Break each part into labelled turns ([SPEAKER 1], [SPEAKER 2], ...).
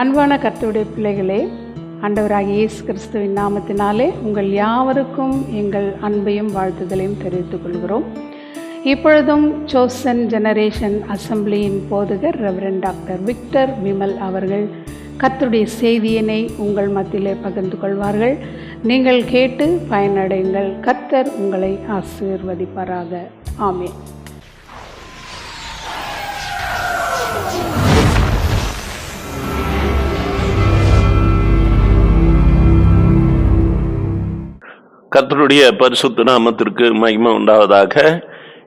[SPEAKER 1] அன்பான கர்த்தருடைய பிள்ளைகளே ஆண்டவராகிய இயேசு கிறிஸ்துவின் நாமத்தினாலே உங்கள் யாவருக்கும் எங்கள் அன்பையும் வாழ்த்துதலையும் தெரிவித்துக் கொள்கிறோம். இப்பொழுதும் சோசன் ஜெனரேஷன் அசம்பிளியின் போதகர் ரெவரன் டாக்டர் விக்டர் விமல் அவர்கள் கத்தருடைய செய்தியினை உங்கள் மத்தியிலே பகிர்ந்து கொள்வார்கள். நீங்கள் கேட்டு பயனடைங்கள். கர்த்தர் உங்களை ஆசீர்வதிப்பாராக. ஆமே
[SPEAKER 2] கர்த்தருடைய பரிசுத்த நாமத்திற்கு மகிமை உண்டாவதாக.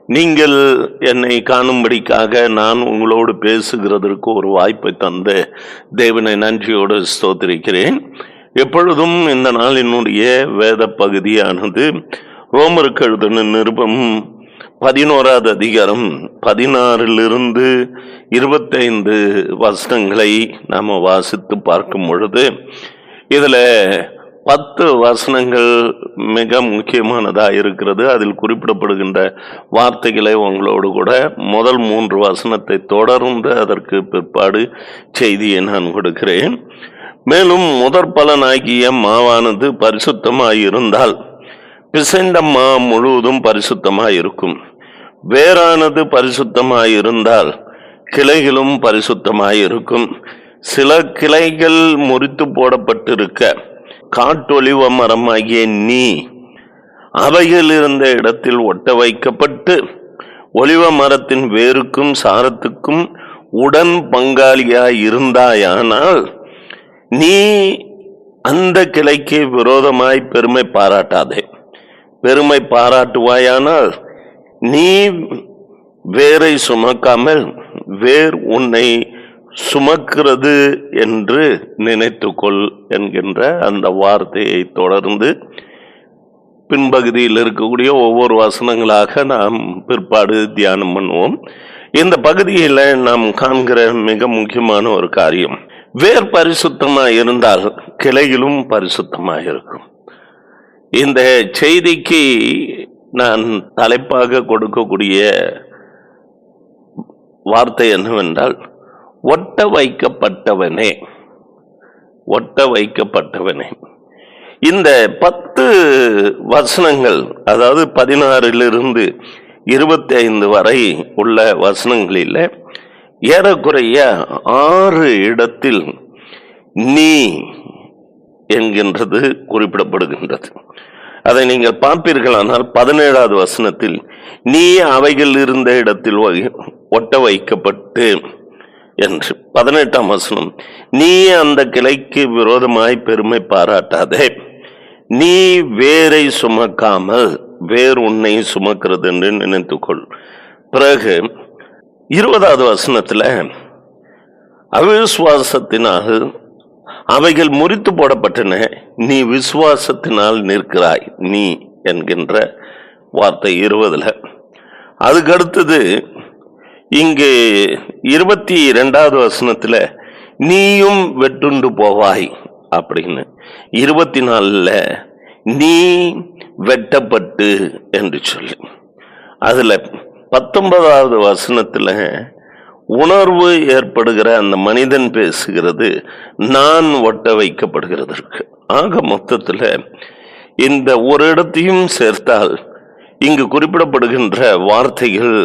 [SPEAKER 2] நீங்கள் என்னை காணும்படிக்காக நான் உங்களோடு பேசுகிறதற்கு ஒரு வாய்ப்பை தந்த தேவனை நன்றியோடு ஸ்தோத்திருக்கிறேன். எப்பொழுதும் இந்த நாளினுடைய வேத பகுதியானது ரோமருக்கு எழுதின நிருபம் பதினோராவது அதிகாரம் பதினாறிலிருந்து இருபத்தைந்து வசனங்களை நாம் வாசித்து பார்க்கும் பொழுது இதில் பத்து வசனங்கள் மிக முக்கியமானதாக இருக்கிறது. அதில் குறிப்பிடப்படுகின்ற வார்த்தைகளை உங்களோடு கூட முதல் மூன்று வசனத்தை தொடர்ந்து அதற்கு பிற்பாடு செய்தியை நான் கொடுக்கிறேன். மேலும் முதற் பலனாகிய மாவானது பரிசுத்தமாயிருந்தால் பிசைந்த மா முழுவதும் பரிசுத்தமாயிருக்கும். வேறானது பரிசுத்தமாயிருந்தால் கிளைகளும் பரிசுத்தமாயிருக்கும். சில கிளைகள் முறித்து போடப்பட்டிருக்க காட்டொலிவ மரமாகிய நீ அவைகள் இருந்த இடத்தில் ஒட்ட வைக்கப்பட்டு ஒலிவ மரத்தின் வேருக்கும் சாரத்துக்கும் உடன் பங்காளியாய் இருந்தாயானால் நீ அந்த கிளைக்கு விரோதமாய் பெருமை பாராட்டாதே. பெருமை பாராட்டுவாயானால் நீ வேரை சுமக்காமல் வேர் உன்னை சுமக்கிறது என்று நினைத்துக்கொள் என்கின்ற அந்த வார்த்தையை தொடர்ந்து பின்பகுதியில் இருக்கக்கூடிய ஒவ்வொரு வசனங்களாக நாம் பிற்பாடு தியானம் பண்ணுவோம். இந்த பகுதியில் நாம் காண்கிற மிக முக்கியமான ஒரு காரியம் வேர் பரிசுத்தமாக இருந்தால் கிளையிலும் பரிசுத்தமாக இருக்கும். இந்த செய்திக்கு நான் தலைப்பாக கொடுக்கக்கூடிய வார்த்தை என்னவென்றால் ஒட்ட வைக்கப்பட்டவனே ஒட்ட வைக்கப்பட்டவனே இந்த பத்து வசனங்கள் அதாவது பதினாறிலிருந்து இருபத்தி ஐந்து வரை உள்ள வசனங்களில் ஏறக்குறைய ஆறு இடத்தில் நீ என்கின்றது குறிப்பிடப்படுகின்றது. அதை நீங்கள் பார்ப்பீர்களானால் பதினேழாவது வசனத்தில் நீ அவைகள் இருந்த இடத்தில் ஒட்ட வைக்கப்பட்டு என்று. பதினெட்டாம் வசனம். நீ அந்த கிளைக்கு விரோதமாய் பெருமை பாராட்டாதே. நீ வேரை சுமக்காமல் வேர் உன்னை சுமக்கிறது என்று நினைத்துக்கொள். பிறகு இருபதாவது வசனத்துல அவிசுவாசத்தினால் அவைகள் முறித்து போடப்பட்டன நீ விசுவாசத்தினால் நிற்கிறாய் நீ என்கின்ற வார்த்தை இருபதில். அதுக்கு அடுத்தது இங்கு இருபத்தி ரெண்டாவது வசனத்தில் நீயும் வெட்டுண்டு போவாய் அப்படின்னு. இருபத்தி நாலில் நீ வெட்டப்பட்டு என்று சொல்லி. அதில் பத்தொன்பதாவது வசனத்தில் உணர்வு ஏற்படுகிற அந்த மனிதன் பேசுகிறது நான் ஒட்ட வைக்கப்படுகிறதற்கு ஆக மொத்தத்தில் இந்த ஒரு இடத்தையும் சேர்த்தால் இங்கு குறிப்பிடப்படுகின்ற வார்த்தைகள்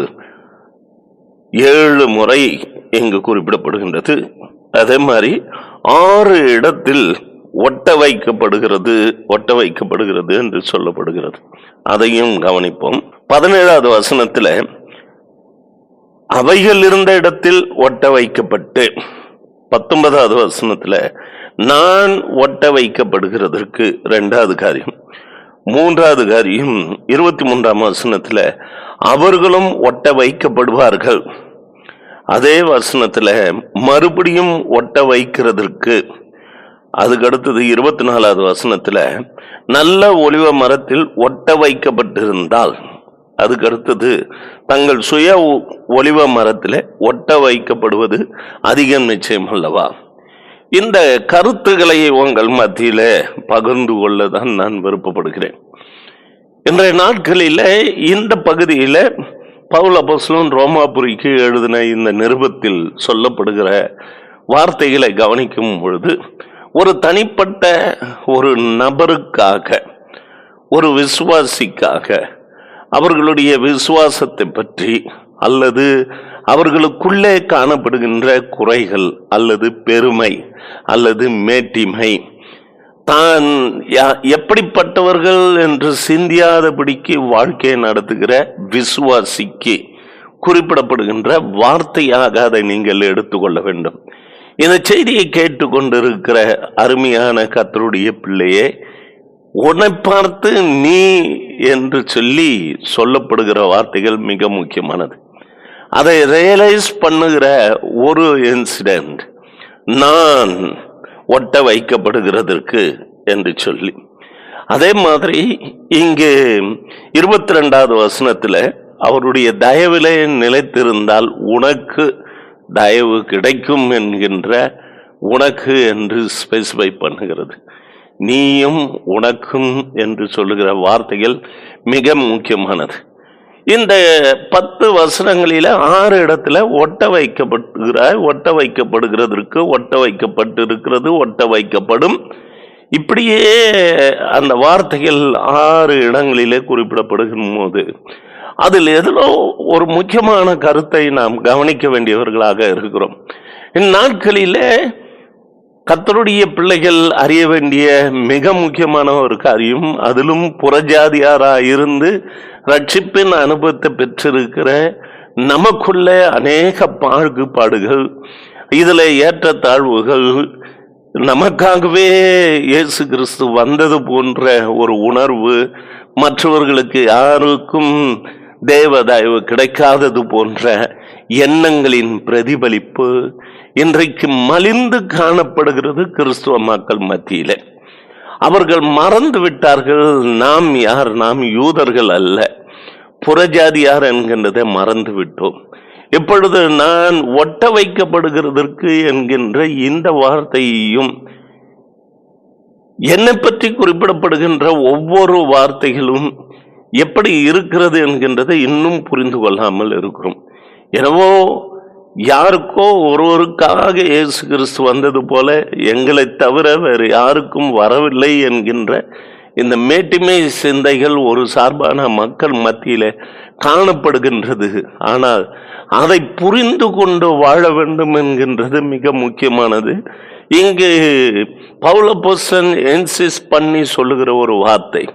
[SPEAKER 2] ஏழு முறை இங்கு குறிப்பிடப்படுகின்றது. அதே மாதிரி ஆறு இடத்தில் ஒட்ட வைக்கப்படுகிறது ஒட்ட வைக்கப்படுகிறது என்று சொல்லப்படுகிறது. அதையும் கவனிப்போம். பதினேழாவது வசனத்துல அவைகள் இருந்த இடத்தில் ஒட்ட வைக்கப்பட்டு பத்தொன்பதாவது வசனத்துல நான் ஒட்ட வைக்கப்படுகிறதற்கு ரெண்டாவது காரியம். மூன்றாவது காரியம் இருபத்தி மூன்றாம் வசனத்துல அவர்களும் ஒட்ட வைக்கப்படுவார்கள். அதே வசனத்தில் மறுபடியும் ஒட்ட வைக்கிறதற்கு அதுக்கு அடுத்தது இருபத்தி நாலாவது வசனத்தில் நல்ல ஒளிவ மரத்தில் ஒட்ட வைக்கப்பட்டிருந்தால் அதுக்கு அடுத்தது தங்கள் சுய ஒளிவ மரத்தில் ஒட்ட வைக்கப்படுவது அதிகம் நிச்சயம் அல்லவா? இந்த கருத்துக்களை உங்கள் மத்தியில் பகிர்ந்து கொள்ள தான் நான் விருப்பப்படுகிறேன். இன்றைய நாட்களில் இந்த பகுதியில் பவுல் அப்போஸ்லும் ரோமாபுரிக்கு எழுதின இந்த நிருபத்தில் சொல்லப்படுகிற வார்த்தைகளை கவனிக்கும் பொழுது ஒரு தனிப்பட்ட ஒரு நபருக்காக ஒரு விசுவாசிக்காக அவர்களுடைய விசுவாசத்தை பற்றி அல்லது அவர்களுக்குள்ளே காணப்படுகின்ற குறைகள் அல்லது பெருமை அல்லது மேட்டிமை தான் யா- எப்படிப்பட்டவர்கள் என்று சிந்தியாதபடிக்கு வாழ்க்கையை நடத்துகிற விசுவாசிக்கு குறிப்பிடப்படுகின்ற வார்த்தையாக அதை நீங்கள் எடுத்துக்கொள்ள வேண்டும். இந்த செய்தியை கேட்டுக்கொண்டிருக்கிற அருமையான கத்தருடைய பிள்ளையே உன்னை பார்த்து நீ என்று சொல்லி சொல்லப்படுகிற வார்த்தைகள் மிக முக்கியமானது. அதை ரியலைஸ் பண்ணுகிற ஒரு இன்சிடென்ட் நான் ஒட்ட வைக்கப்படுகிறதற்கு என்று சொல்லி. அதே மாதிரி இங்கு இருபத்தி ரெண்டாவது வசனத்தில் அவருடைய தயவிலே நிலைத்திருந்தால் உனக்கு தயவு கிடைக்கும் என்கின்ற உனக்கு என்று ஸ்பெசிஃபை பண்ணுகிறது. நீயும் உனக்கும் என்று சொல்லுகிற வார்த்தைகள் மிக முக்கியமானது. இந்த பத்து வசனங்களில ஆறு இடத்துல ஒட்ட வைக்கப்படுகிற ஒட்ட வைக்கப்படுகிறதற்கு ஒட்ட வைக்கப்பட்டிருக்கிறது ஒட்ட வைக்கப்படும். இப்படியே அந்த வார்த்தைகள் ஆறு இடங்களிலே குறிப்பிடப்படுகிற போது அதில் எதிலோ ஒரு முக்கியமான கருத்தை நாம் கவனிக்க வேண்டியவர்களாக இருக்கிறோம். இந்நாட்களிலே கத்தருடைய பிள்ளைகள் அறிய வேண்டிய மிக முக்கியமான ஒரு காரியம் அதிலும் புறஜாதியாராக இருந்து ரட்சிப்பின் அனுபவத்தை பெற்றிருக்கிற நமக்குள்ள அநேக பாகுபாடுகள் இதில் ஏற்ற தாழ்வுகள் நமக்காகவே இயேசு கிறிஸ்து வந்தது போன்ற ஒரு உணர்வு மற்றவர்களுக்கு யாருக்கும் தேவதாய்வு கிடைக்காதது போன்ற எண்ணங்களின் பிரதிபலிப்பு இன்றைக்கு மலிந்து காணப்படுகிறது கிறிஸ்துவ மக்கள் மத்தியில. அவர்கள் மறந்து விட்டார்கள். நாம் யார்? நாம் யூதர்கள் அல்ல. புறஜாதியார் என்கின்றதை மறந்து விட்டோம். இப்பொழுது நான் ஒட்ட வைக்கப்படுகிறதற்கு என்கின்ற இந்த வார்த்தையையும் என்னை பற்றி குறிப்பிடப்படுகின்ற ஒவ்வொரு வார்த்தைகளும் எப்படி இருக்கிறது என்கின்றதை இன்னும் புரிந்து கொள்ளாமல் இருக்கிறோம். எனவோ யாருக்கோ ஒருவருக்காக இயேசு கிறிஸ்து வந்தது போல எங்களை தவிர வேறு யாருக்கும் வரவில்லை என்கின்ற இந்த மேட்டிமை சிந்தைகள் ஒரு சார்பான மக்கள் மத்தியில் காணப்படுகின்றது. ஆனால் அதை புரிந்து கொண்டு வாழ வேண்டும் என்கின்றது மிக முக்கியமானது. இங்கு பவுலபோசன் என்சிஸ் பண்ணி சொல்லுகிற ஒரு வார்த்தை.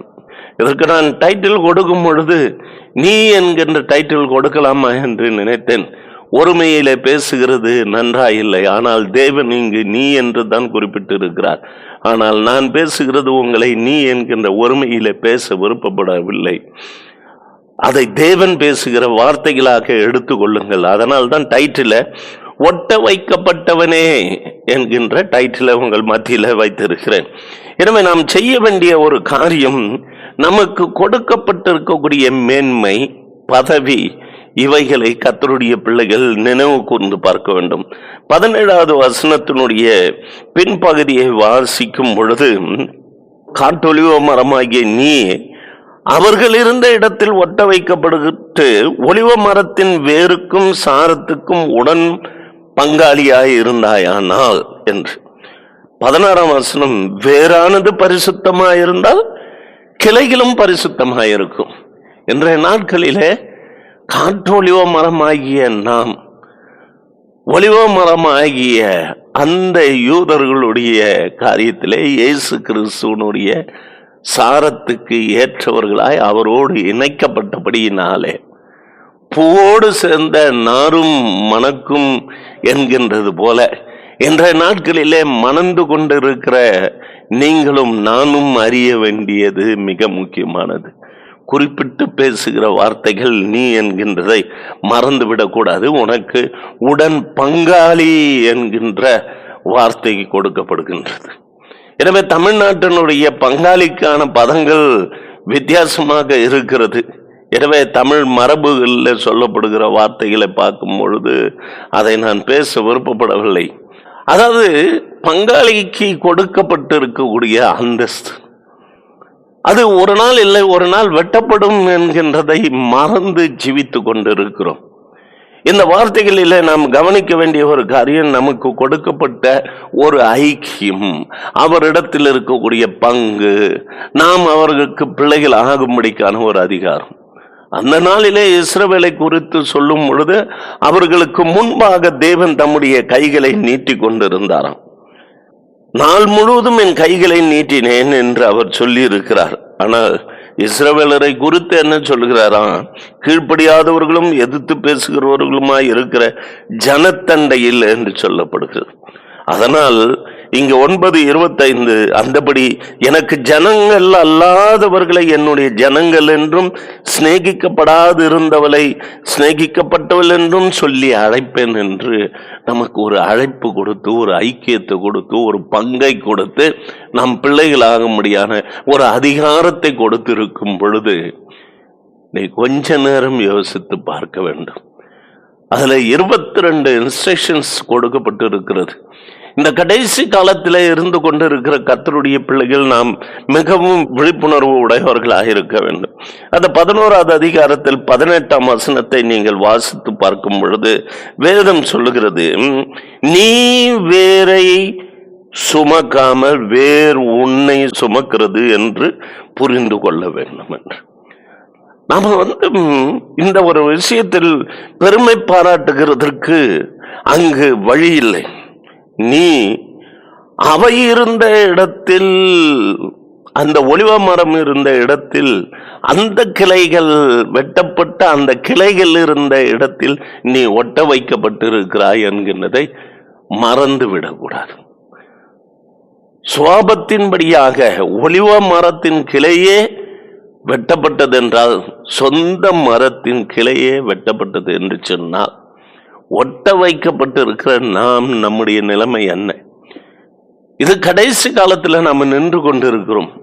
[SPEAKER 2] இதற்கு நான் டைட்டில் கொடுக்கும் பொழுது நீ என்கின்ற டைட்டில் கொடுக்கலாமா? என்று நினைத்தேன். ஒருமையிலே பேசுகிறது நன்றாயில்லை. ஆனால் தேவன் இங்கு நீ என்று தான் குறிப்பிட்டிருக்கிறார். ஆனால் நான் பேசுகிறது உங்களை நீ என்கின்ற ஒருமையிலே பேச விருப்பப்படவில்லை. அதை தேவன் பேசுகிற வார்த்தைகளாக எடுத்துக்கொள்ளுங்கள் அதனால் தான் டைட்டில ஒட்ட வைக்கப்பட்டவனே என்கின்ற டைட்டில உங்கள் மத்தியில வைத்திருக்கிறேன். எனவே நாம் செய்ய வேண்டிய ஒரு காரியம் நமக்கு கொடுக்கப்பட்டிருக்கக்கூடிய மேன்மை பதவி இவைகளை கத்தருடைய பிள்ளைகள் நினைவு கூர்ந்து பார்க்க வேண்டும். பதினேழாவது வசனத்தினுடைய பின்பகுதியை வாசிக்கும் பொழுது காட்டொலிவ மரமாகிய நீ அவர்கள் இருந்த இடத்தில் ஒட்ட வைக்கப்படுகிட்டு ஒளிவ மரத்தின் வேருக்கும் சாரத்துக்கும் உடன் பங்காளியாய் இருந்தாயானால் என்று. பதினாறாம் வசனம் வேறானது பரிசுத்தமாயிருந்தால் கிளைகளும் பரிசுத்தமாயிருக்கும். இன்றைய நாட்களிலே காற்றொலிவ மரமாகிய நாம் ஒளிவ மரமாகிய அந்த யூதர்களுடைய காரியத்திலே இயேசு கிறிஸ்துவனுடைய சாரத்துக்கு ஏற்றவர்களாய் அவரோடு இணைக்கப்பட்டபடியினாலே பூவோடு சேர்ந்த நாரும் மணக்கும் என்கின்றது போல இன்றைய நாட்களிலே மணந்து கொண்டிருக்கிற நீங்களும் நானும் அறிய வேண்டியது மிக முக்கியமானது. குறிப்பிட்டு பேசுகிற வார்த்தைகள் நீ என்கின்றதை மறந்துவிடக்கூடாது. உனக்கு உடன் பங்காளி என்கின்ற வார்த்தை கொடுக்கப்படுகின்றது. எனவே தமிழ்நாட்டினுடைய பங்காளிக்கான பதங்கள் வித்தியாசமாக இருக்கிறது. எனவே தமிழ் மரபுகளில் சொல்லப்படுகிற வார்த்தைகளை பார்க்கும் பொழுது அதை நான் பேச விருப்பப்படவில்லை. அதாவது பங்காளிக்கு கொடுக்கப்பட்டிருக்கக்கூடிய அந்தஸ்து அது ஒரு நாள் இல்லை ஒரு நாள் வெட்டப்படும் என்கின்றதை மறந்து ஜீவித்து கொண்டிருக்கிறோம். இந்த வார்த்தைகளில் நாம் கவனிக்க வேண்டிய ஒரு காரியம் நமக்கு கொடுக்கப்பட்ட ஒரு ஐக்கியம். அவரிடத்தில் இருக்கக்கூடிய பங்கு நாம் அவர்களுக்கு பிள்ளைகள் ஆகும்படிக்கான ஒரு அதிகாரம். அந்த நாளிலே இஸ்ரவேலை குறித்து சொல்லும் பொழுது அவர்களுக்கு முன்பாக தேவன் தம்முடைய கைகளை நீட்டி கொண்டிருந்தாராம். நாள் முழுவதும் என் கைகளை நீட்டினேன் என்று அவர் சொல்லி இருக்கிறார் ஆனால் இஸ்ரவேலரை குறித்து என்ன சொல்கிறாரா? கீழ்ப்படியாதவர்களும் எதிர்த்து பேசுகிறவர்களுமாய் இருக்கிற ஜனத்தண்டையில் என்று சொல்லப்படுகிறது. அதனால் இங்கு ஒன்பது இருபத்தைந்து அந்தபடி எனக்கு ஜனங்கள் அல்லாதவர்களை என்னுடைய ஜனங்கள் என்றும் சிநேகிக்கப்படாது இருந்தவளை சிநேகிக்கப்பட்டவள் என்றும் சொல்லி அழைப்பேன் என்று நமக்கு ஒரு அழைப்பு கொடுத்து ஒரு ஐக்கியத்தை கொடுத்து ஒரு பங்கை கொடுத்து நம் பிள்ளைகளாக முடியாத ஒரு அதிகாரத்தை கொடுத்திருக்கும் பொழுது நீ கொஞ்ச நேரம் யோசித்து பார்க்க வேண்டும். அதில் இருபத்தி ரெண்டு இன்ஸ்ட்ரக்ஷன்ஸ் கொடுக்கப்பட்டு இருக்கிறது இந்த கடைசி காலத்தில் இருந்து கொண்டு இருக்கிற கத்தருடைய பிள்ளைகள் நாம் மிகவும் விழிப்புணர்வு உடையவர்களாக இருக்க வேண்டும். அந்த பதினோராவது அதிகாரத்தில் பதினெட்டாம் வசனத்தை நீங்கள் வாசித்து பார்க்கும் பொழுது வேதம் சொல்லுகிறது நீ வேரை சுமக்காமல் வேர் உன்னை சுமக்கிறது என்று புரிந்து கொள்ள வேண்டும் என்று. நாம் வந்து இந்த ஒரு விஷயத்தில் பெருமை பாராட்டுகிறதற்கு அங்கு வழி இல்லை. நீ அவை இருந்த இடத்தில் அந்த ஒளிவ மரம் இருந்த இடத்தில் அந்த கிளைகள் வெட்டப்பட்ட அந்த கிளைகள் இருந்த இடத்தில் நீ ஒட்ட வைக்கப்பட்டிருக்கிறாய் என்கின்றதை மறந்து விடக்கூடாது. சுவாபத்தின்படியாக ஒளிவ மரத்தின் கிளையே வெட்டப்பட்டது என்றால் சொந்த மரத்தின் கிளையே வெட்டப்பட்டது என்று சொன்னால் ஒட்ட வைக்கப்பட்டு இருக்கிற நாம் நம்முடைய நிலைமை என்ன? இது கடைசி காலத்துல நாம நின்று கொண்டிருக்கிறோம்.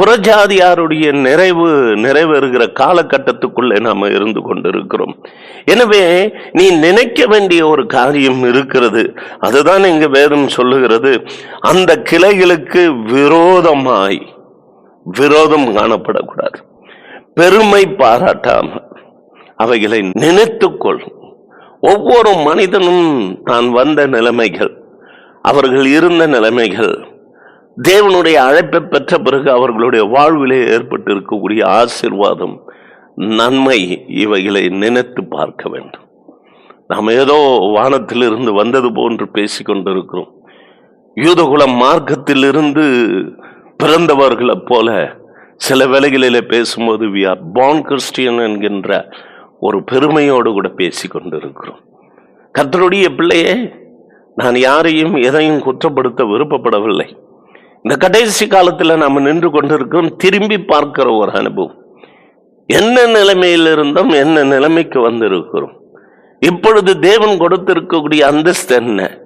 [SPEAKER 2] புறஜாதியாருடைய நிறைவு நிறைவேறுகிற காலகட்டத்துக்குள்ளே நாம இருந்து கொண்டிருக்கிறோம். எனவே நீ நினைக்க வேண்டிய ஒரு காரியம் இருக்கிறது. அதுதான் இங்க வேதம் சொல்லுகிறது. அந்த கிளைகளுக்கு விரோதமாய் விரோதம் காணப்படக்கூடாது. பெருமை பாராட்டாமல் அவைகளை நினைத்துக்கொள்ளும் ஒவ்வொரு மனிதனும் தான் வந்த நிலைமைகள். அவர்கள் இருந்த நிலைமைகள். தேவனுடைய அழைப்பை பெற்ற பிறகு அவர்களுடைய வாழ்விலே ஏற்பட்டு இருக்கக்கூடிய ஆசீர்வாதம் நன்மை இவைகளை நினைத்து பார்க்க வேண்டும். நாம் ஏதோ வானத்திலிருந்து வந்தது போன்று பேசிக்கொண்டிருக்கிறோம் யூதகுல மார்க்கத்திலிருந்து பிறந்தவர்களைப் போல சில வேலைகளிலே பேசும்போது வி ஆர் பான் கிறிஸ்டியன் என்கின்ற ஒரு பெருமையோடு கூட பேசி கொண்டிருக்கிறோம் கத்தருடைய பிள்ளையே நான் யாரையும் எதையும் குற்றப்படுத்த விருப்பப்படவில்லை. இந்த கடைசி காலத்தில் நாம் நின்று கொண்டிருக்கிறோம் திரும்பி பார்க்கிற ஒரு அனுபவம். என்ன நிலைமையில் இருந்தோம் என்ன நிலைமைக்கு வந்திருக்கிறோம். இப்பொழுது தேவன் கொடுத்திருக்கக்கூடிய அந்தஸ்து என்ன?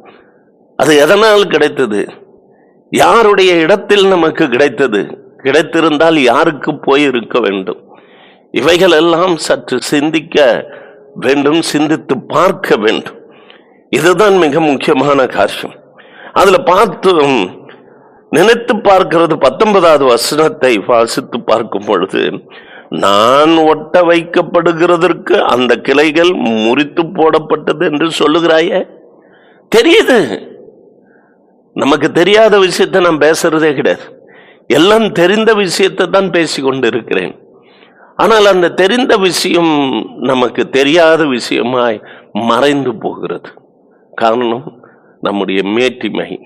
[SPEAKER 2] அது எதனால் கிடைத்தது? யாருடைய இடத்தில் நமக்கு கிடைத்தது? கிடைத்திருந்தால் யாருக்கு போய் இருக்க வேண்டும்? இவைகள் எல்லாம் சற்று சிந்திக்க வேண்டும் சிந்தித்து பார்க்க வேண்டும். இதுதான் மிக முக்கியமான காரியம். அதுல பார்த்து நினைத்து பார்க்கிறது பத்தொன்பதாவது வசனத்தை வாசித்து பார்க்கும் பொழுது நான் ஒட்ட வைக்கப்படுகிறதற்கு அந்த கிளைகள் முறித்து போடப்பட்டது என்று சொல்லுகிறாயே? தெரியுது. நமக்கு தெரியாத விஷயத்தை நான் பேசுறதே கிடையாது. எல்லாம் தெரிந்த விஷயத்தை தான் பேசி கொண்டிருக்கிறேன் ஆனால் அந்த தெரிந்த விஷயம் நமக்கு தெரியாத விஷயமாய் மறைந்து போகிறது. காரணம் நம்முடைய மேட்டிமை.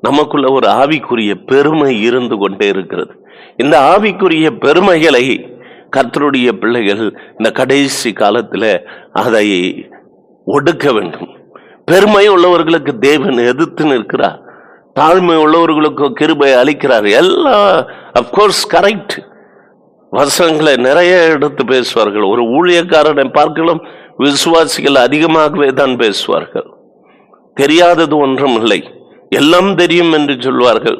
[SPEAKER 2] நமக்குள்ள ஒரு ஆவிக்குரிய பெருமை இருந்து கொண்டே இருக்கிறது. இந்த ஆவிக்குரிய பெருமைகளை கர்த்தருடைய பிள்ளைகள் இந்த கடைசி காலத்தில் அதை ஒடுக்க வேண்டும். பெருமை உள்ளவர்களுக்கு தேவன் எதிர்த்து நிற்கிறார். தாழ்மை உள்ளவர்களுக்கு கிருபை அளிக்கிறார். எல்லாம் அப்கோர்ஸ் கரெக்ட் வசனங்களை நிறைய எடுத்து பேசுவார்கள். ஒரு ஊழியக்காரனை பார்க்கலாம் விசுவாசிகள் அதிகமாகவே தான் பேசுவார்கள். தெரியாதது ஒன்றும் இல்லை. எல்லாம் தெரியும் என்று சொல்வார்கள்.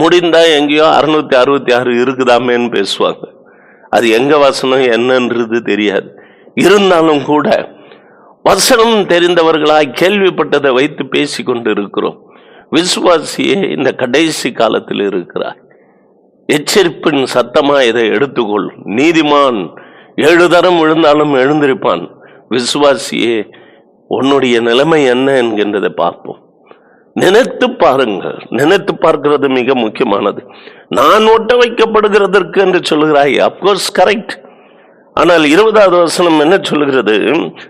[SPEAKER 2] முடிந்தா எங்கேயோ அறுநூத்தி அறுபத்தி ஆறு இருக்குதாமேன்னு பேசுவாங்க அது எங்க வசனம் என்னன்றது தெரியாது. இருந்தாலும் கூட வசனம் தெரிந்தவர்களாய் கேள்விப்பட்டதை வைத்து பேசி கொண்டு இருக்கிறோம் விசுவாசியே இந்த கடைசி காலத்தில் இருக்கிறார். எச்சரிப்பின் சத்தமா இதை எடுத்துக்கொள். நீதிமான் ஏழு தரம் விழுந்தாலும் எழுந்திருப்பான். விசுவாசியே உன்னுடைய நிலைமை என்ன என்கின்றதை பார்ப்போம். நினைத்து பாருங்கள். நினைத்து பார்க்கிறது மிக முக்கியமானது. நான் ஒட்ட வைக்கப்படுகிறதற்கு என்று சொல்கிறாய் அப்கோர்ஸ் கரெக்ட் ஆனால் இருபதாவது வசனம் என்ன சொல்லுகிறது?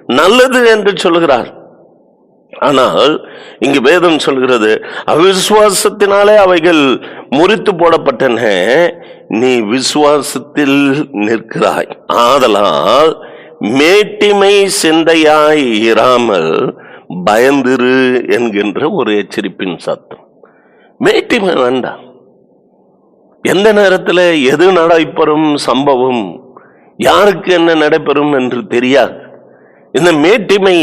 [SPEAKER 2] நல்லது என்று சொல்லுகிறார். ஆனால் இங்கு வேதம் சொல்கிறது அவிசுவாசத்தினாலே அவைகள் முறித்து போடப்பட்டன நீ விசுவாசத்தில் நிற்கிறாய். ஆதலால் மேட்டிமை சிந்தையாய் இராமல் பயந்திரு என்கின்ற ஒரு எச்சரிப்பின் சத்தம். மேட்டிமை வேண்டாம். எந்த நேரத்தில் எது நடைபெறும் சம்பவம் யாருக்கு என்ன நடைபெறும் என்று தெரியாது. இந்த மேட்டிமை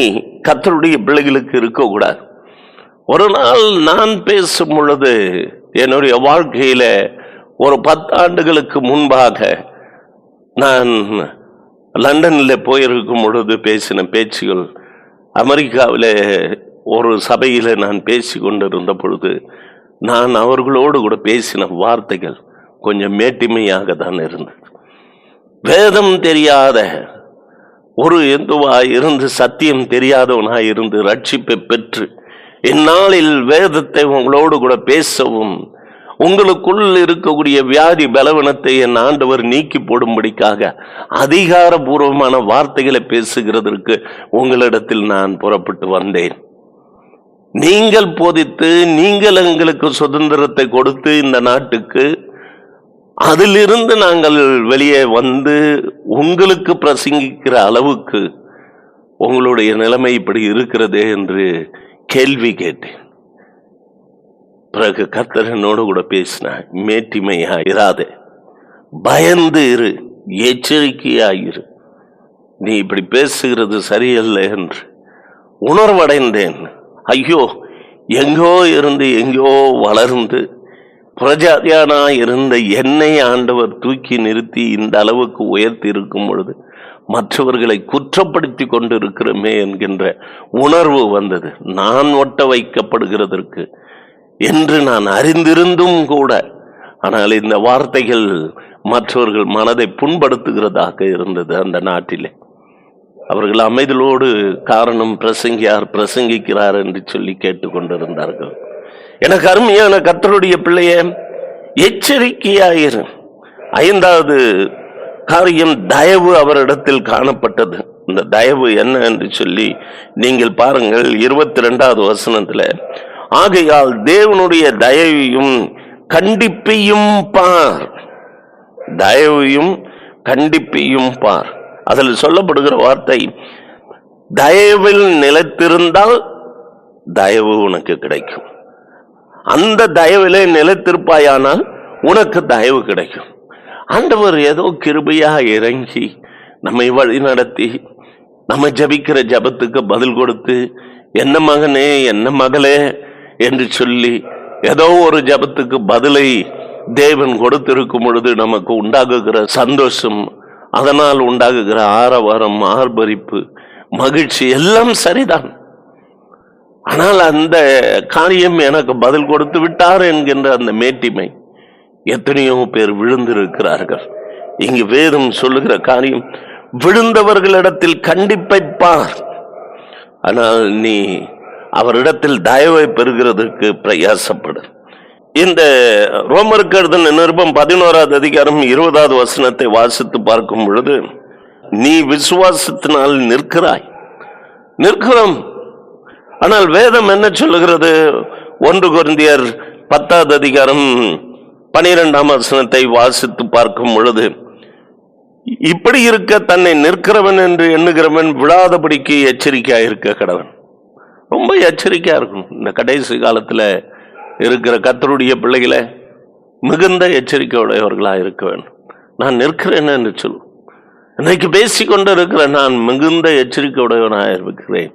[SPEAKER 2] கத்தருடைய பிள்ளைகளுக்கு இருக்கக்கூடாது. ஒரு நாள் நான் பேசும் பொழுது என்னுடைய வாழ்க்கையில் ஒரு பத்தாண்டுகளுக்கு முன்பாக நான் லண்டனில் போயிருக்கும் பொழுது பேசின பேச்சுகள் அமெரிக்காவில் ஒரு சபையில் நான் பேசி கொண்டிருந்த பொழுது நான் அவர்களோடு கூட பேசின வார்த்தைகள் கொஞ்சம் மேட்டிமையாக தான் இருந்தது. வேதம் தெரியாத ஒரு எந்துவாய் இருந்து சத்தியம் தெரியாதவனாய் இருந்து ரட்சிப்பை பெற்று இந்நாளில் வேதத்தை உங்களோடு கூட பேசவும் உங்களுக்குள் இருக்கக்கூடிய வியாதி பலவனத்தை என் ஆண்டவர் நீக்கி போடும்படிக்காக அதிகாரபூர்வமான வார்த்தைகளை பேசுகிறதற்கு உங்களிடத்தில் நான் புறப்பட்டு வந்தேன். நீங்கள் போதித்து நீங்கள் எங்களுக்கு சுதந்திரத்தை கொடுத்து இந்த நாட்டுக்கு அதிலிருந்து நாங்கள் வெளியே வந்து உங்களுக்கு பிரசங்கிக்கிற அளவுக்கு உங்களுடைய நிலைமை இப்படி இருக்கிறதே என்று கேள்வி கேட்டேன். பிறகு கர்த்தர் என்னோடு கூட பேசினா மேட்டிமையா இராதே பயந்து இரு எச்சரிக்கையாயிரு நீ இப்படி பேசுகிறது சரியல்ல என்று உணர்வடைந்தேன். ஐயோ எங்கோ இருந்து எங்கோ வளர்ந்து பிரஜாதியானா இருந்த என்னை ஆண்டவர் தூக்கி நிறுத்தி இந்த அளவுக்கு உயர்த்தி இருக்கும் பொழுது மற்றவர்களை குற்றப்படுத்தி கொண்டு இருக்கிறோமே என்கின்ற உணர்வு வந்தது. நான் ஒட்ட வைக்கப்படுகிறதற்கு என்று நான் அறிந்திருந்தும் கூட ஆனால் இந்த வார்த்தைகள் மற்றவர்கள் மனதை புண்படுத்துகிறதாக இருந்தது அந்த நாட்டிலே. அவர்கள் அமைதலோடு காரணம் பிரசங்கியார் பிரசங்கிக்கிறார் என்று சொல்லி கேட்டுக்கொண்டிருந்தார்கள் எனக்கு அருமையான கத்தருடைய பிள்ளைய எச்சரிக்கையாயிரு. ஐந்தாவது காரியம் தயவு அவரிடத்தில் காணப்பட்டது. இந்த தயவு என்ன என்று சொல்லி நீங்கள் பாருங்கள் இருபத்தி ரெண்டாவது வசனத்துல ஆகையால் தேவனுடைய தயவையும் கண்டிப்பையும் பார். தயவையும் கண்டிப்பையும் பார். அதில் சொல்லப்படுகிற வார்த்தை தயவில் நிலைத்திருந்தால் தயவு உனக்கு கிடைக்கும். அந்த தயவிலே நிலைத்திருப்பாயானால் உனக்கு தயவு கிடைக்கும். ஆண்டவர் ஏதோ கிருபையாக இறங்கி நம்மை வழி நடத்தி நம்ம ஜபிக்கிற ஜபத்துக்கு பதில் கொடுத்து என்ன மகனே என்ன மகளே? என்று சொல்லி ஏதோ ஒரு ஜபத்துக்கு பதிலை தேவன் கொடுத்திருக்கும் பொழுது நமக்கு உண்டாகுகிற சந்தோஷம் அதனால் உண்டாகுகிற ஆரவாரம் ஆர்ப்பரிப்பு மகிழ்ச்சி எல்லாம் சரிதான். ஆனால் அந்த காரியம் எனக்கு பதில் கொடுத்து விட்டார் என்கின்ற அந்த மேட்டிமை எத்தனையோ பேர் விழுந்திருக்கிறார்கள். இங்கு வேதம் சொல்லுகிற காரியம் விழுந்தவர்களிடத்தில் கண்டிப்பை பார் ஆனால் நீ அவரிடத்தில் தயவை பெறுகிறதுக்கு பிரயாசப்படு. இந்த ரோமருக்கு எழுதின நிருபம் பதினோராவது அதிகாரம் இருபதாவது வசனத்தை வாசித்து பார்க்கும் பொழுது நீ விசுவாசத்தினால் நிற்கிறாய். நிற்கிறோம். ஆனால் வேதம் என்ன சொல்லுகிறது? ஒன்று குருந்தியர் பத்தாவது அதிகாரம் பனிரெண்டாம் வசனத்தை வாசித்து பார்க்கும் பொழுது இப்படி இருக்க தன்னை நிற்கிறவன் என்று எண்ணுகிறவன் விழாதபடிக்கு எச்சரிக்கையா இருக்க கடவன். ரொம்ப எச்சரிக்கையா இருக்கணும். இந்த கடைசி காலத்துல இருக்கிற கத்தருடைய பிள்ளைகளை மிகுந்த எச்சரிக்கையுடையவர்களா இருக்க வேண்டும். நான் நிற்கிறேன் என்று சொல்லுவோம் இன்னைக்கு பேசிக்கொண்டு இருக்கிற நான் மிகுந்த எச்சரிக்கையுடையவனாக இருக்கிறேன்.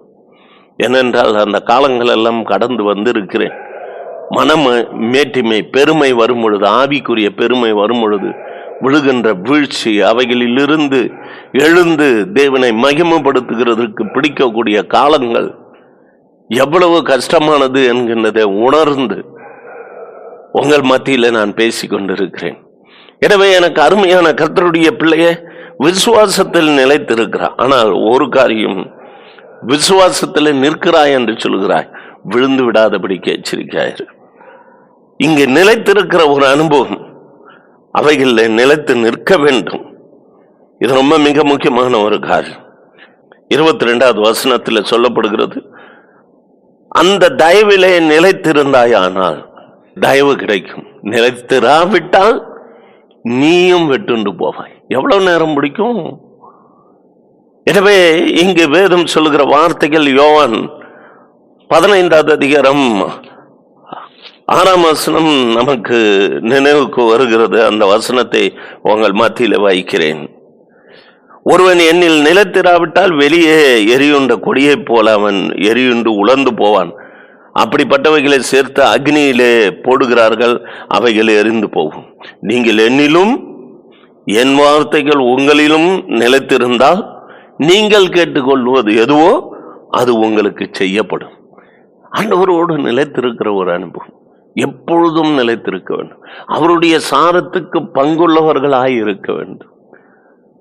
[SPEAKER 2] ஏனென்றால் அந்த காலங்கள் எல்லாம் கடந்து வந்திருக்கிறேன். மனம் மேட்டிமை பெருமை வரும் பொழுது ஆவிக்குரிய பெருமை வரும் பொழுது விழுகின்ற வீழ்ச்சி அவைகளிலிருந்து எழுந்து தேவனை மகிமப்படுத்துகிறதற்கு பிடிக்கக்கூடிய காலங்கள் எவ்வளவு கஷ்டமானது என்கின்றதை உணர்ந்து உங்கள் மத்தியில் நான் பேசிக்கொண்டிருக்கிறேன் எனவே எனக்கு அருமையான கர்த்தருடைய பிள்ளைய விசுவாசத்தில் நிலைத்திருக்கிறார். ஆனால் ஒரு காரியம் விசுவாசத்தில் நிற்கிறாய் என்று சொல்கிறாய். விழுந்து விடாதபடிக்கு எச்சரிக்கையாயிரு. இங்கே நிலைத்திருக்கிற ஒரு அனுபவம் அவைகளில் நிலைத்து நிற்க வேண்டும். இது ரொம்ப மிக முக்கியமான ஒரு காரியம். இருபத்தி ரெண்டாவது வசனத்தில் சொல்லப்படுகிறது அந்த தயவிலே நிலைத்திருந்தாயானால் தயவு கிடைக்கும். நிலைத்திராவிட்டால் நீயும் வெட்டுண்டு போவாய். எவ்வளவு நேரம் பிடிக்கும்? எனவே இங்கு வேதம் சொல்லுகிற வார்த்தைகள் யோவான் பதினைந்தாவது அதிகாரம் ஆறாம் வசனம் நமக்கு நினைவுக்கு வருகிறது. அந்த வசனத்தை உங்கள் மத்தியில் வைக்கிறேன் ஒருவன் என்னில் நிலத்திராவிட்டால் வெளியே எரியுண்ட கொடியைப் போல அவன் எரியுண்டு உலர்ந்து போவான். அப்படிப்பட்டவைகளை சேர்த்து அக்னியிலே போடுகிறார்கள் அவைகள் எரிந்து போகும். நீங்கள் என்னிலும் என் வார்த்தைகள் உங்களிலும் நிலைத்திருந்தால் நீங்கள் கேட்டுக்கொள்வது எதுவோ அது உங்களுக்கு செய்யப்படும். ஆண்டவரோடு நிலைத்திருக்கிற ஒரு அனுபவம். எப்பொழுதும் நிலைத்திருக்க வேண்டும். அவருடைய சாரத்துக்கு பங்குள்ளவர்களாய் இருக்க வேண்டும்.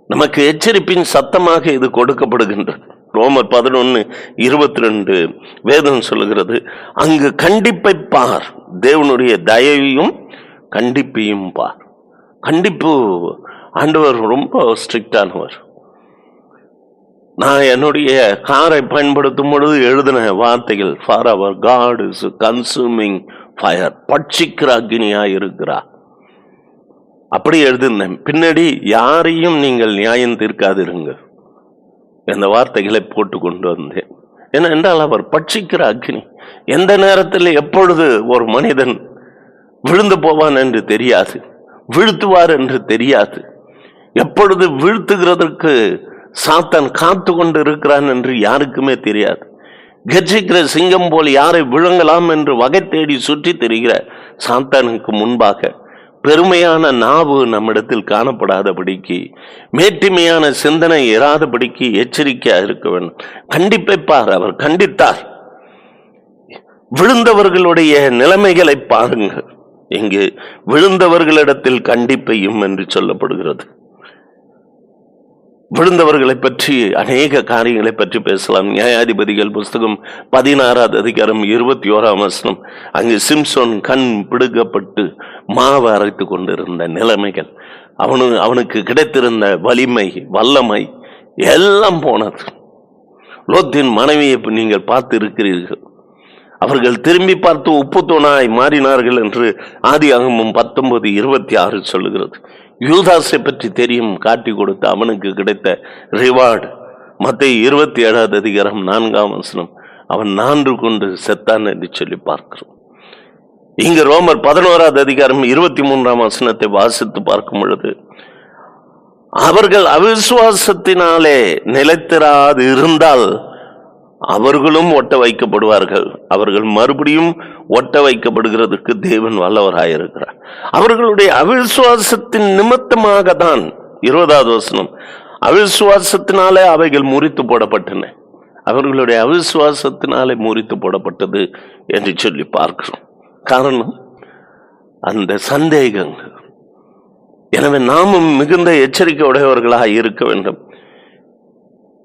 [SPEAKER 2] நமக்கு எச்சரிப்பின் சத்தமாக இது கொடுக்கப்படுகின்றது. ரோமர் பதினொன்று இருபத்தி ரெண்டு வேதம் சொல்லுகிறது அங்கு கண்டிப்பை பார். தேவனுடைய தயவையும் கண்டிப்பையும் பார். கண்டிப்பு. ஆண்டவர் ரொம்ப ஸ்ட்ரிக்டானவர். நான் என்னுடைய காரை பயன்படுத்தும் பொழுது எழுதின வார்த்தைகள் for our god is consuming fire பட்சிக்கிற அக்னியா இருக்கிறா அப்படி எழுதினேன். பின்னாடி யாரையும் நீங்கள் நியாயம் தீர்க்காதிருங்க இந்த வார்த்தைகளை போட்டு கொண்டு வந்தேன். ஏன்னா என்றால் அவர் பட்சிக்கிற அக்னி. எந்த நேரத்தில் எப்பொழுது ஒரு மனிதன் விழுந்து போவான் என்று தெரியாது வீழ்த்துவார் என்று தெரியாது எப்பொழுது வீழ்த்துகிறதற்கு சாத்தான் காத்து கொண்டு இருக்கிறான் என்று யாருக்குமே தெரியாது. கர்ஜிக்கிற சிங்கம் போல் யாரை விழுங்கலாம் என்று வகை தேடி சுற்றி தெரிகிற சாத்தானுக்கு முன்பாக பெருமையான நாவு நம்மிடத்தில் காணப்படாதபடிக்கு மேட்டிமையான சிந்தனை இராதபடிக்கு எச்சரிக்கையா இருக்க வேண்டும். கண்டிப்பைப்பார் அவர் கண்டித்தார். விழுந்தவர்களுடைய நிலைமைகளை பாருங்கள். இங்கு விழுந்தவர்களிடத்தில் கண்டிப்பையும் என்று சொல்லப்படுகிறது. விழுந்தவர்களை பற்றி அநேக காரியங்களை பற்றி பேசலாம். நியாயாதிபதிகள் புஸ்தகம் பதினாறாவது அதிகாரம் இருபத்தி ஓராம் வசனம். அங்கு சிம்சோன் கண் பிடுக்கப்பட்டு மாவு அரைத்து கொண்டிருந்த நிலைமைகள். அவனு அவனுக்கு கிடைத்திருந்த வலிமை வல்லமை எல்லாம் போனது. லோத்தின் மனைவியை நீங்கள் பார்த்து இருக்கிறீர்கள் அவர்கள் திரும்பி பார்த்து உப்பு தூணாய் மாறினார்கள் என்று ஆதி அகமும் பத்தொன்பது இருபத்தி ஆறு சொல்லுகிறது. யூதாஸை பற்றி தெரியும் காட்டி கொடுத்த அவனுக்கு கிடைத்த ரிவார்டு மத்திய இருபத்தி ஏழாவது அதிகாரம் நான்காம் வசனம். அவன் நான்கு கொண்டு செத்தான் என்று சொல்லி பார்க்கிறோம். இங்கு ரோமர் பதினோராவது அதிகாரம் இருபத்தி மூன்றாம் வசனத்தை வாசித்து பார்க்கும் பொழுது அவர்கள் அவிசுவாசத்தினாலே நிலைத்திராது இருந்தால் அவர்களும் ஒட்ட வைக்கப்படுவார்கள். அவர்கள் மறுபடியும் ஒட்ட வைக்கப்படுகிறதுக்கு தேவன் வல்லவராயிருக்கிறார் அவர்களுடைய அவிசுவாசத்தின் நிமித்தமாக தான் இருபதாவது வசனம் அவிசுவாசத்தினாலே அவைகள் முறித்து போடப்பட்டன. அவர்களுடைய அவிசுவாசத்தினாலே முறித்து போடப்பட்டது என்று சொல்லி பார்க்கிறோம். காரணம் அந்த சந்தேகங்கள். எனவே நாமும் மிகுந்த எச்சரிக்கை உடையவர்களாக இருக்க வேண்டும்.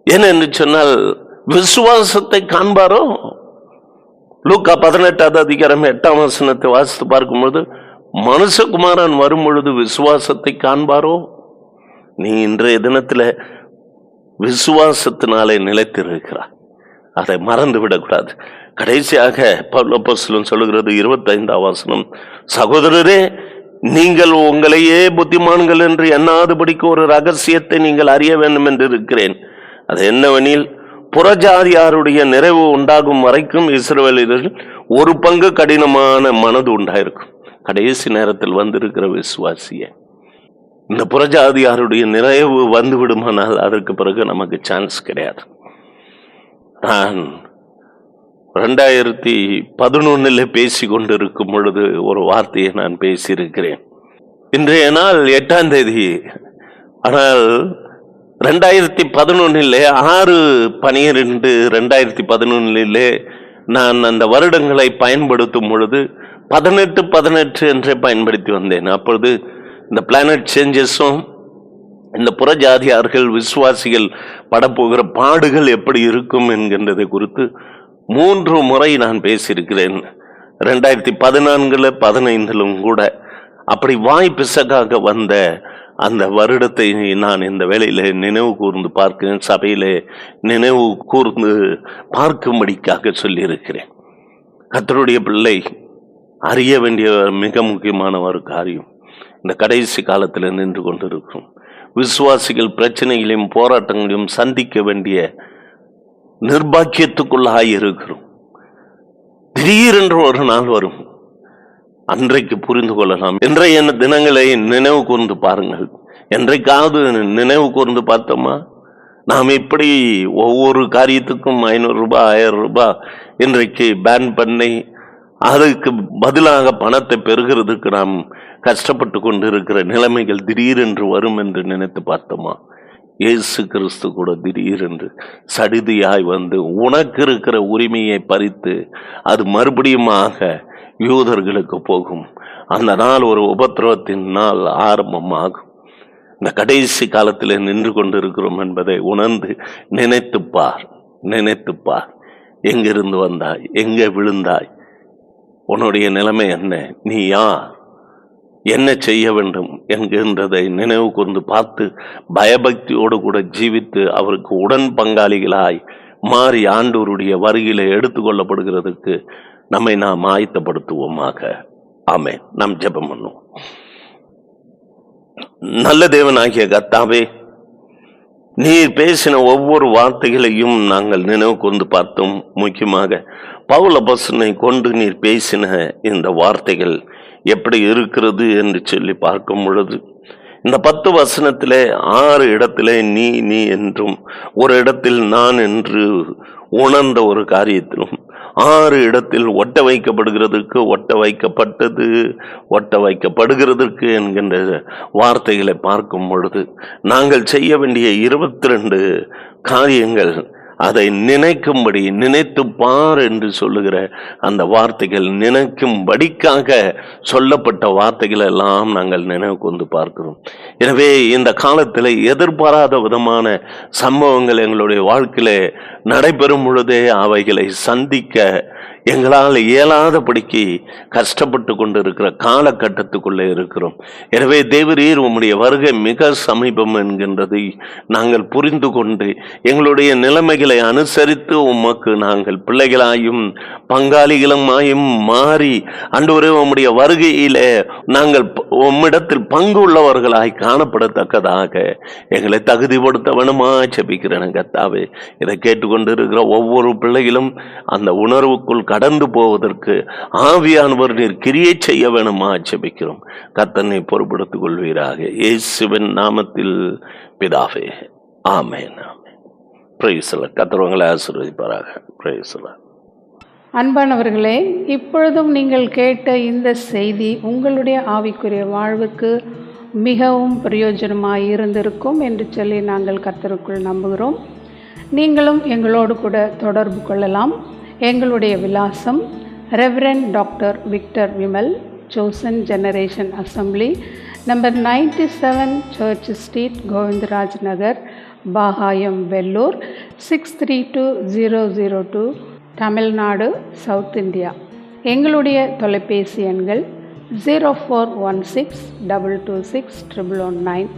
[SPEAKER 2] ஏனென்று சொன்னால் விசுவாசத்தை காண்பாரோ? லூக்கா பதினெட்டாவது அதிகாரம் எட்டாம் வசனத்தை வாசித்து பார்க்கும்போது மனுஷகுமாரன் வரும் பொழுது விசுவாசத்தை காண்பாரோ? நீ இன்றைய தினத்தில் விசுவாசத்தினாலே நிலைத்திருக்கிறாய். அதை மறந்து விடக்கூடாது. கடைசியாக பவுலப்போஸ்தலன் சொல்லுகிறது இருபத்தைந்தாம் வசனம் சகோதரரே நீங்கள் உங்களையே புத்திமான்கள் என்று எண்ணாதபடிக்கு ஒரு ரகசியத்தை நீங்கள் அறிய வேண்டும் என்று இருக்கிறேன் அது என்னவெனில் புறஜாதியாருடைய நிறைவு உண்டாகும் வரைக்கும் இஸ்ரவேலர்கள் ஒரு பங்கு கடினமான மனது உண்டாயிருக்கும். கடைசி நேரத்தில் வந்திருக்கிற விசுவாசிய இந்த புறஜாதியாருடைய நிறைவு வந்து விடுமானால் அதற்கு பிறகு நமக்கு சான்ஸ் கிடையாது. நான் ரெண்டாயிரத்தி பதினொன்னில் பேசி கொண்டிருக்கும் பொழுது ஒரு வார்த்தையை நான் பேசியிருக்கிறேன். இன்றைய நாள் எட்டாம் தேதி. ஆனால் ரெண்டாயிரத்தி பதினொன்னிலே ஆறு பனிரெண்டு ரெண்டாயிரத்தி பதினொன்னிலே நான் அந்த வருடங்களை பயன்படுத்தும் பொழுது பதினெட்டு பதினெட்டு என்றே பயன்படுத்தி வந்தேன். அப்பொழுது இந்த பிளானட் சேஞ்சஸும் இந்த புறஜாதியார்கள் விசுவாசிகள் படப்போகிற பாடுகள் எப்படி இருக்கும் என்கின்றதை குறித்து மூன்று முறை நான் பேசியிருக்கிறேன். ரெண்டாயிரத்தி பதினான்கில் பதினைந்திலும் கூட அப்படி வாய் பிசகாக வந்த அந்த வருடத்தை நான் இந்த வேளையில் நினைவு கூர்ந்து பார்க்கிறேன். சபையிலே நினைவு கூர்ந்து பார்க்கும்படிக்காக சொல்லியிருக்கிறேன். கத்தருடைய பிள்ளை அறிய வேண்டிய மிக முக்கியமான ஒரு காரியம். இந்த கடைசி காலத்தில் நின்று கொண்டிருக்கும் விசுவாசிகள் பிரச்சனைகளையும் போராட்டங்களையும் சந்திக்க வேண்டிய நிர்பாக்கியத்துக்குள்ளாக இருக்கிறோம் திடீரென்று ஒரு நாள் வரும். அன்றைக்கு புரிந்து கொள்ளலாம். இன்றைய தினங்களை நினைவு கூர்ந்து பாருங்கள். என்றைக்காவது நினைவு கூர்ந்து பார்த்தோமா? நாம் இப்படி ஒவ்வொரு காரியத்துக்கும் ஐநூறு ரூபாய் ஆயிரம் ரூபாய் இன்றைக்கு பேன் பண்ணி அதுக்கு பதிலாக பணத்தை பெறுகிறதுக்கு நாம் கஷ்டப்பட்டு கொண்டு இருக்கிற நிலைமைகள் திடீரென்று வரும் என்று நினைத்து பார்த்தோமா? இயேசு கிறிஸ்து கூட திடீரென்று சடிதியாய் வந்து உனக்கு இருக்கிற உரிமையை பறித்து அது மறுபடியுமாக யூதர்களுக்கு போகும். அந்த நாள் ஒரு உபத்திரவத்தின் நாள் ஆரம்பமாகும். இந்த கடைசி காலத்தில் நின்று கொண்டிருக்கிறோம் என்பதை உணர்ந்து நினைத்துப்பார் நினைத்துப்பார். எங்கிருந்து வந்தாய்? எங்கே விழுந்தாய்? உன்னுடைய நிலைமை என்ன? நீ யார்? என்ன செய்ய வேண்டும் என்கின்றதை நினைவு கூர்ந்து பார்த்து பயபக்தியோடு கூட ஜீவித்து அவருக்கு உடன் பங்காளிகளாய் மாறி ஆண்டவருடைய வருகையில் எடுத்துக்கொள்ளப்படுகிறதுக்கு நம்மை நாம் ஆயத்தப்படுத்துவோமாக. ஆமே நாம் ஜெபம் பண்ணுவோம். நல்ல தேவனாகிய கத்தாவே நீர் பேசின ஒவ்வொரு வார்த்தைகளையும் நாங்கள் நினைவு கொண்டு பார்த்தோம். முக்கியமாக பவுல பசனை கொண்டு நீர் பேசின இந்த வார்த்தைகள் எப்படி இருக்கிறது என்று சொல்லி பார்க்கும் பொழுது இந்த பத்து வசனத்திலே ஆறு இடத்திலே நீ நீ என்றும் ஒரு இடத்தில் நான் என்று உணர்ந்த ஒரு காரியத்திலும் ஆறு இடத்தில் ஒட்ட வைக்கப்படுகிறதுக்கு ஒட்ட வைக்கப்பட்டது. ஒட்ட வைக்கப்படுகிறதுக்கு என்கின்ற வார்த்தைகளை பார்க்கும் பொழுது நாங்கள் செய்ய வேண்டிய இருபத்தி ரெண்டு காரியங்கள் அதை நினைக்கும்படி நினைத்து பார் என்று சொல்லுகிற அந்த வார்த்தைகள் நினைக்கும்படிக்காக சொல்லப்பட்ட வார்த்தைகள் எல்லாம் நாங்கள் நினைவு கொண்டு பார்க்கிறோம். எனவே இந்த காலத்தில் எதிர்பாராத விதமான சம்பவங்கள் எங்களுடைய வாழ்க்கையில் நடைபெறும் பொழுதே அவைகளை சந்திக்க எங்களால் இயலாதபடிக்கு கஷ்டப்பட்டு கொண்டு இருக்கிற காலகட்டத்துக்குள்ளே இருக்கிறோம். எனவே தேவரீர் உம்முடைய வருகை மிக சமீபம் என்கின்றதை நாங்கள் புரிந்து கொண்டு எங்களுடைய நிலைமைகளை அனுசரித்து உமக்கு நாங்கள் பிள்ளைகளாயும் பங்காளிகளுமாயும் மாறி அன்றுவரே உம்முடைய வருகையிலே நாங்கள் உம்மிடத்தில் பங்கு உள்ளவர்களாய் காணப்படத்தக்கதாக எங்களை தகுதிப்படுத்த வேணுமா செபிக்கிறேன் கத்தாவே. இதை கேட்டுக்கொண்டு இருக்கிற ஒவ்வொரு பிள்ளைகளும் அந்த உணர்வுக்குள் கடந்து போவதற்கு ஆவியானவர் நீர் கிரியை செய்ய வேணுமா செபிக்கிறோம் கத்தனை பொறுப்படுத்திக் கொள்வீராக. இயேசுவின் நாமத்தில் பிதாவே ஆமேன் ஆமென். பிரைஸ்ல கத்தரவங்களை ஆசீர்வதிப்பாராக. பிரைஸ்ல
[SPEAKER 1] அன்பானவர்களே இப்பொழுதும் நீங்கள் கேட்ட இந்த செய்தி உங்களுடைய ஆவிக்குரிய வாழ்வுக்கு மிகவும் பிரயோஜனமாக இருந்திருக்கும் என்று சொல்லி நாங்கள் கத்தருக்குள் நம்புகிறோம். நீங்களும் எங்களோடு கூட தொடர்பு கொள்ளலாம். எங்களுடைய விலாசம் reverend doctor Victor Vimal Johnson generation assembly number ninety seven church street Govindaraj Nagar Bagayam Vellore six three two zero zero two Tamil Nadu south India எங்களுடைய தொலைபேசி எண்கள் zero four one six double two six triple one nine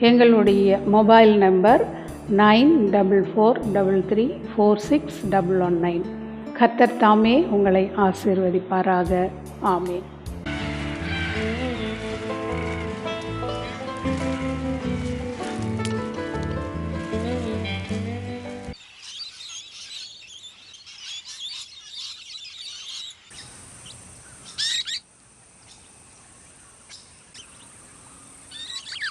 [SPEAKER 1] எங்களுடைய mobile number nine double four double three four six double one nine கத்தர் தாமே உங்களை ஆசீர்வதிப்பாராக. ஆமேன்.